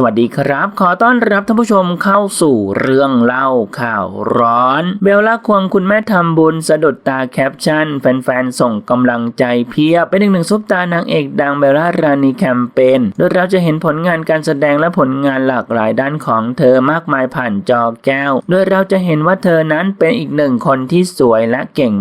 สวัสดีครับ ขอต้อนรับท่านผู้ชมเข้าสู่เรื่องเล่าข่าวร้อน เบลล่าควงคุณแม่ทำบุญสะดุดตาแคปชั่น แฟนๆ ส่งกำลังใจเพียบ เป็นอีกหนึ่งซุปตานางเอกดังเบลล่ารานีแคมเปญโดยเราจะเห็นผลงานการแสดงและผลงานหลากหลายด้านของเธอมากมายผ่านจอแก้ว โดยเราจะเห็นว่าเธอนั้นเป็นอีกหนึ่งคนที่สวยและเก่ง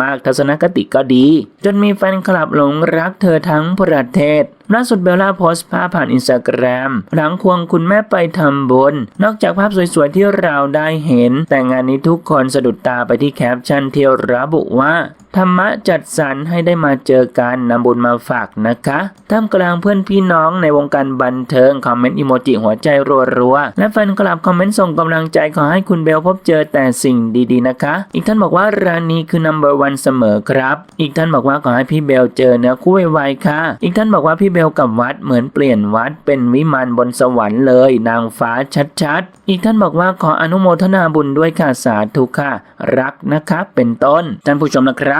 มากๆ ทัศนคติก็ดี จนมีแฟนคลับหลงรักเธอทั้งประเทศ ล่าสุดเบลล่าโพสต์ภาพผ่านอินสตาแกรมหลังควงคุณแม่ไปทำบุญนอกจากภาพสวยๆที่เราได้เห็น แต่งานนี้ทุกคนสะดุดตาไปที่แคปชั่นที่ระบุว่า ธรรมะจัดสรรให้ได้มาเจอกันนำบุญมาฝากนะคะท่ามกลางเพื่อนพี่น้องในวงการบันเทิงคอมเมนต์อีโมจิหัวใจรัวๆและแฟนคลับคอมเมนต์ส่งกำลังใจขอให้คุณเบลพบเจอแต่สิ่งดีๆนะคะ อีกท่านบอกว่าร้านนี้คือ number one เสมอครับ อีกท่านบอกว่าขอให้พี่เบลเจอเนื้อคู่ไวๆค่ะ อีกท่านบอกว่าพี่เบลกับวัดเหมือนเปลี่ยนวัดเป็นวิมานบนสวรรค์เลย นางฟ้าชัดๆ อีกท่านบอกว่าขออนุโมทนาบุญด้วยค่ะสาธุค่ะรักนะคะเป็นต้นท่านผู้ชมนะครับ